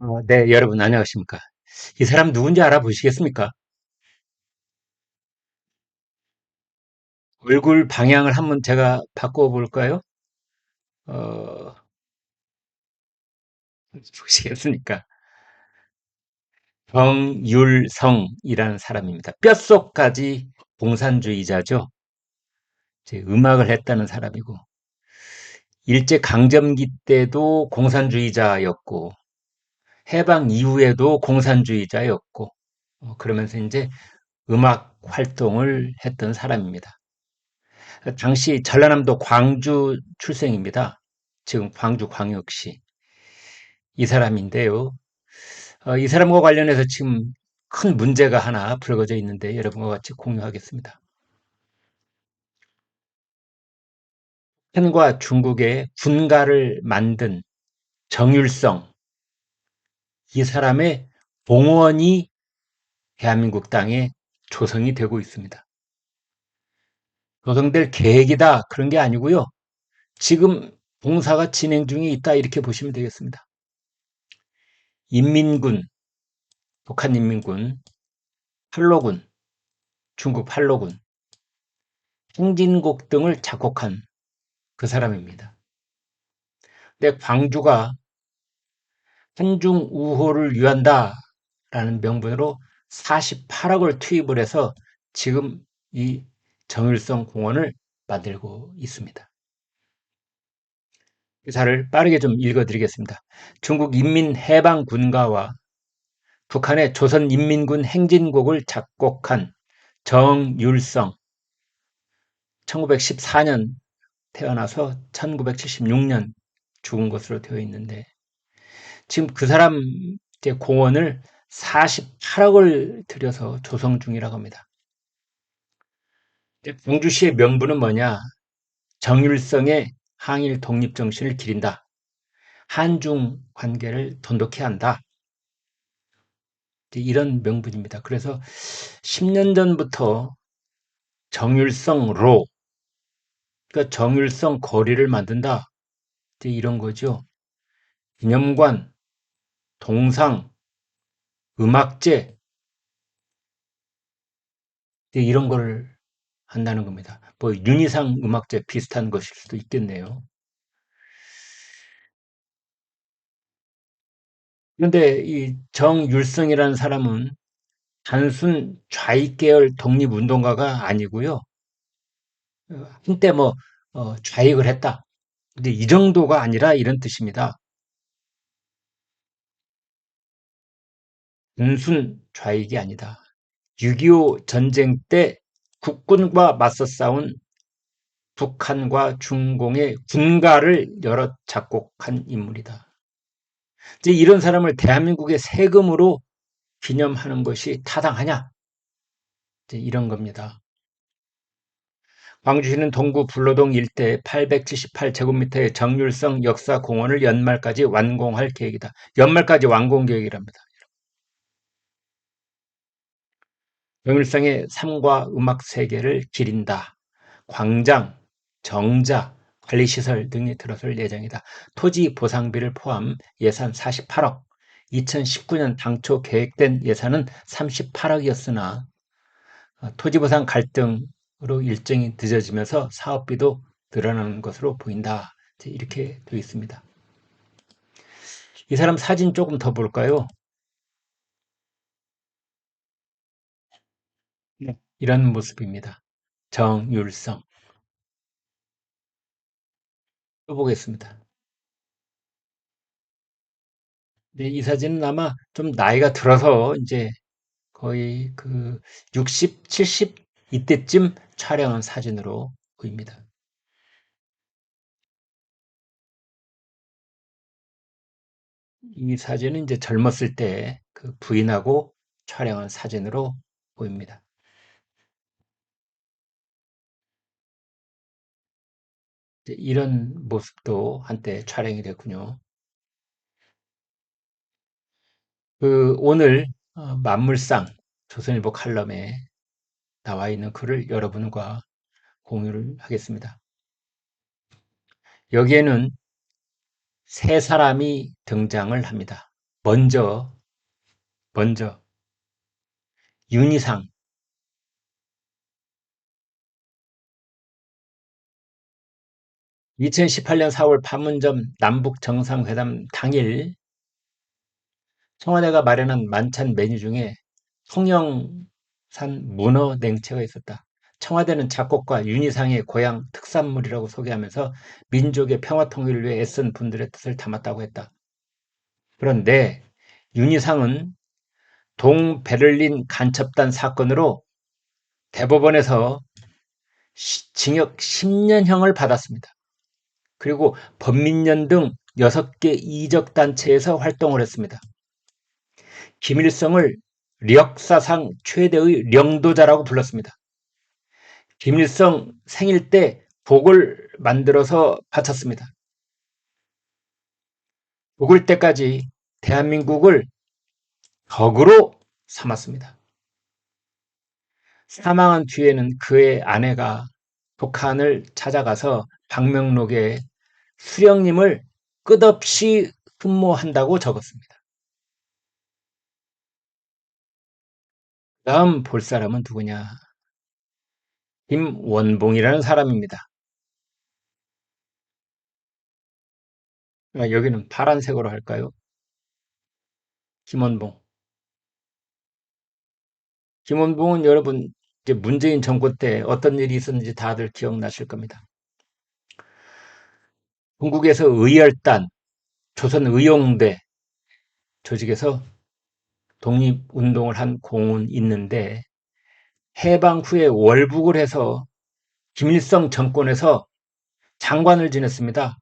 어, 네, 여러분 안녕하십니까? 이 사람 누군지 알아보시겠습니까? 얼굴 방향을 한번 제가 바꿔 볼까요? 어, 보시겠습니까? 정율성이라는 사람입니다. 뼛속까지 공산주의자죠. 음악을 했다는 사람이고, 일제 강점기 때도 공산주의자였고, 해방 이후에도 공산주의자였고, 어, 그러면서 이제 음악 활동을 했던 사람입니다. 당시 전라남도 광주 출생입니다. 지금 광주 광역시. 이 사람인데요. 어, 이 사람과 관련해서 지금 큰 문제가 하나 불거져 있는데 여러분과 같이 공유하겠습니다. 북한과 중국의 군가를 만든 정율성, 이 사람의 봉헌이 대한민국 땅에 조성이 되고 있습니다. 조성될 계획이다 그런 게 아니고요. 지금 봉사가 진행 중에 있다 이렇게 보시면 되겠습니다. 인민군, 북한인민군, 팔로군, 중국 팔로군, 행진곡 등을 작곡한 그 사람입니다. 근데 광주가 한중 우호를 위한다라는 명분으로 48억을 투입을 해서 지금 이 정일성 공원을 만들고 있습니다. 기사를 빠르게 좀 읽어드리겠습니다. 중국 인민해방군가와 북한의 조선인민군 행진곡을 작곡한 정율성 1914년 태어나서 1976년 죽은 것으로 되어 있는데 지금 그 사람 공원을 48억을 들여서 조성 중이라고 합니다. 공주시의 명분은 뭐냐? 정율성의 항일 독립 정신을 기린다. 한중 관계를 돈독히 한다. 이런 명분입니다. 그래서 10년 전부터 정율성 로, 그러니까 정율성 거리를 만든다. 이런 거죠. 기념관, 동상, 음악제, 이런 걸 한다는 겁니다. 뭐 윤희상 음악제 비슷한 것일 수도 있겠네요. 그런데 이 정율성이라는 사람은 단순 좌익 계열 독립 운동가가 아니고요. 한때 뭐 어, 좌익을 했다. 근데 이 정도가 아니라 이런 뜻입니다. 단순 좌익이 아니다. 6.25 전쟁 때 국군과 맞서 싸운 북한과 중공의 군가를 여러 작곡한 인물이다. 이제 이런 사람을 대한민국의 세금으로 기념하는 것이 타당하냐? 이제 이런 겁니다. 광주시는 동구 불로동 일대 878제곱미터의 정률성 역사공원을 연말까지 완공할 계획이다. 연말까지 완공 계획이랍니다. 정율성의 삶과 음악 세계를 기린다. 광장, 정자, 관리시설 등이 들어설 예정이다. 토지 보상비를 포함 예산 48억, 2019년 당초 계획된 예산은 38억이었으나 어, 토지 보상 갈등으로 일정이 늦어지면서 사업비도 늘어나는 것으로 보인다. 이렇게 되어 있습니다. 이 사람 사진 조금 더 볼까요? 이런 모습입니다. 정율성. 또 보겠습니다. 네, 이 사진은 아마 좀 나이가 들어서 이제 거의 그 60, 70 이때쯤 촬영한 사진으로 보입니다. 이 사진은 이제 젊었을 때 그 부인하고 촬영한 사진으로 보입니다. 이런 모습도 한때 촬영이 됐군요. 그 오늘 어, 만물상 조선일보 칼럼에 나와 있는 글을 여러분과 공유를 하겠습니다. 여기에는 세 사람이 등장을 합니다. 먼저, 먼저, 윤희상, 2018년 4월 판문점 남북 정상회담 당일 청와대가 마련한 만찬 메뉴 중에 통영산 문어 냉채가 있었다. 청와대는 작곡가 윤희상의 고향 특산물이라고 소개하면서 민족의 평화 통일을 위해 애쓴 분들의 뜻을 담았다고 했다. 그런데 윤희상은 동베를린 간첩단 사건으로 대법원에서 징역 10년형을 받았습니다. 그리고 범민련 등 6개 이적단체에서 활동을 했습니다. 김일성을 역사상 최대의 령도자라고 불렀습니다. 김일성 생일 때 복을 만들어서 바쳤습니다. 죽을 때까지 대한민국을 덕으로 삼았습니다. 사망한 뒤에는 그의 아내가 북한을 찾아가서 방명록에 수령님을 끝없이 흠모한다고 적었습니다. 다음 볼 사람은 누구냐? 김원봉이라는 사람입니다. 아, 여기는 파란색으로 할까요? 김원봉. 김원봉은 여러분 이제 문재인 정권 때 어떤 일이 있었는지 다들 기억나실 겁니다. 중국에서 의열단, 조선 의용대 조직에서 독립운동을 한 공은 있는데 해방 후에 월북을 해서 김일성 정권에서 장관을 지냈습니다.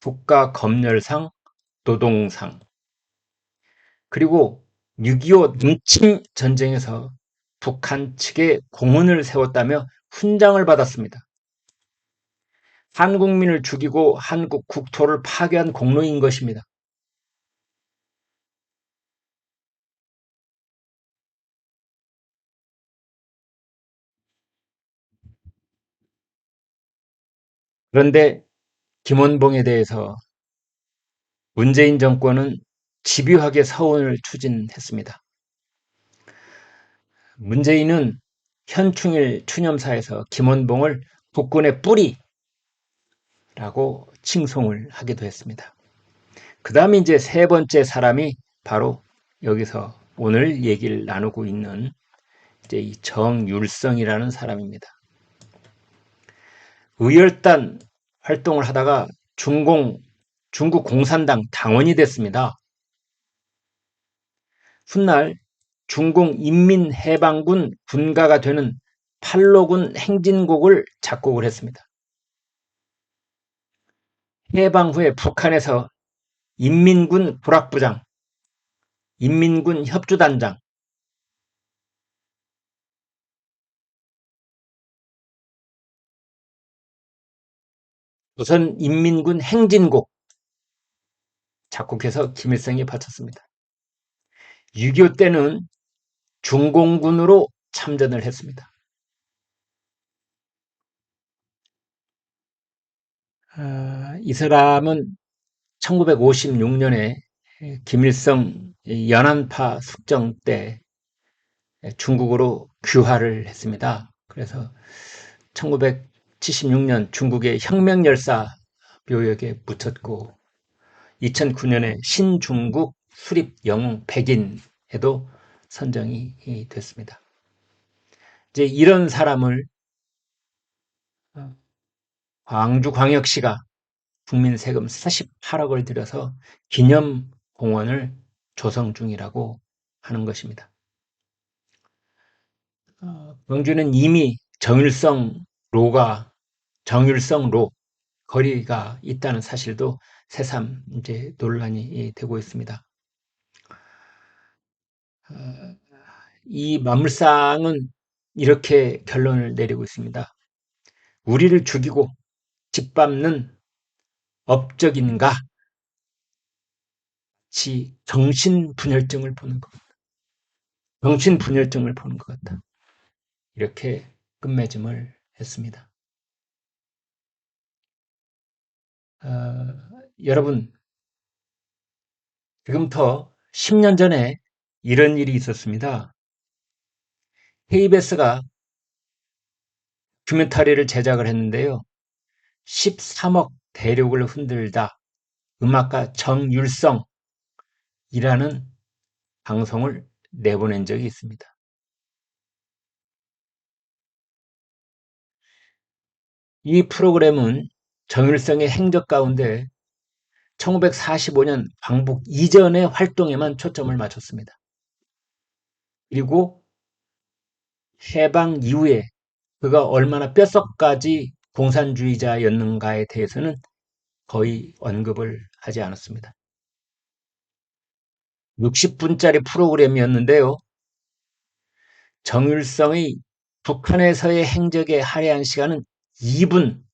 국가 검열상, 노동상. 그리고 6.25 능침 전쟁에서 북한 측에 공헌을 세웠다며 훈장을 받았습니다. 한국민을 죽이고 한국 국토를 파괴한 공로인 것입니다. 그런데 김원봉에 대해서 문재인 정권은 집요하게 서원을 추진했습니다. 문재인은 현충일 추념사에서 김원봉을 국군의 뿌리 라고 칭송을 하기도 했습니다. 그 다음에 이제 세 번째 사람이 바로 여기서 오늘 얘기를 나누고 있는 이제 이 정율성이라는 사람입니다. 의열단 활동을 하다가 중공, 중국 공산당 당원이 됐습니다. 훗날 중공 인민해방군 군가가 되는 팔로군 행진곡을 작곡을 했습니다. 해방 후에 북한에서 인민군 불학부장, 인민군 협주단장, 조선 인민군 행진곡 작곡해서 김일성이 바쳤습니다. 6.25 때는 중공군으로 참전을 했습니다. 아, 이 사람은 1956년에 김일성 연안파 숙정 때 중국으로 귀화를 했습니다. 그래서 1976년 중국의 혁명열사 묘역에 묻혔고 2009년에 신중국 수립 영웅 백인에도 선정이 됐습니다. 이제 이런 사람을 어, 광주광역시가 국민 세금 48억을 들여서 기념 공원을 조성 중이라고 하는 것입니다. 어, 광주는 이미 정일성 로가 정일성 로 거리가 있다는 사실도 새삼 이제 논란이 되고 있습니다. 어, 이 만물상은 이렇게 결론을 내리고 있습니다. 우리를 죽이고 짓밟는 업적인가? 지 정신분열증을 보는 것 같다. 정신분열증을 보는 것 같다. 이렇게 끝맺음을 했습니다. 어, 여러분, 지금부터 10년 전에 이런 일이 있었습니다. KBS가 다큐멘터리를 제작을 했는데요. 13억 대륙을 흔들다 음악가 정율성이라는 방송을 내보낸 적이 있습니다. 이 프로그램은 정율성의 행적 가운데 1945년 광복 이전의 활동에만 초점을 맞췄습니다. 그리고 해방 이후에 그가 얼마나 뼛속까지 공산주의자였는가에 대해서는 거의 언급을 하지 않았습니다. 60분짜리 프로그램이었는데요. 정율성의 북한에서의 행적에 할애한 시간은 2분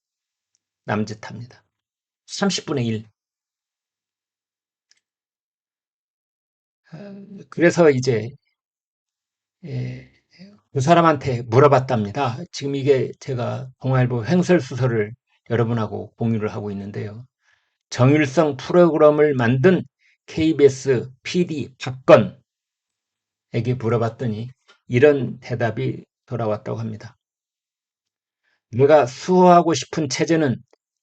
남짓합니다. 30분의 1. 그래서 이제 예, 그 사람한테 물어봤답니다. 지금 이게 제가 동아일보 횡설수설을 여러분하고 공유를 하고 있는데요. 정일성 프로그램을 만든 KBS PD 박건에게 물어봤더니 이런 대답이 돌아왔다고 합니다. 내가 수호하고 싶은 체제는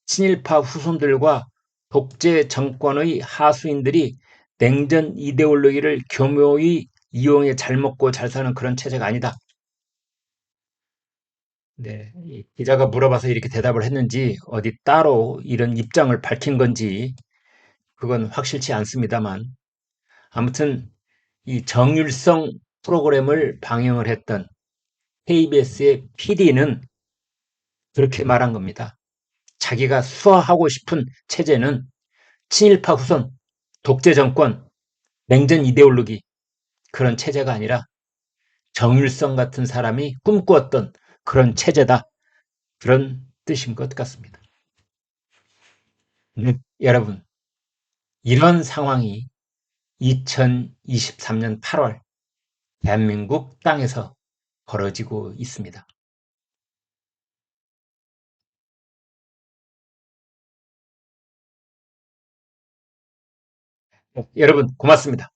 친일파 후손들과 독재 정권의 하수인들이 냉전 이데올로기를 교묘히 이용해 잘 먹고 잘 사는 그런 체제가 아니다. 네, 기자가 물어봐서 이렇게 대답을 했는지 어디 따로 이런 입장을 밝힌 건지 그건 확실치 않습니다만 아무튼 이 정율성 프로그램을 방영을 했던 KBS의 PD는 그렇게 말한 겁니다. 자기가 수호하고 싶은 체제는 친일파 후손, 독재 정권, 냉전 이데올로기 그런 체제가 아니라 정율성 같은 사람이 꿈꾸었던 그런 체제다. 그런 뜻인 것 같습니다. 네, 여러분, 이런 상황이 2023년 8월 대한민국 땅에서 벌어지고 있습니다. 여러분 고맙습니다.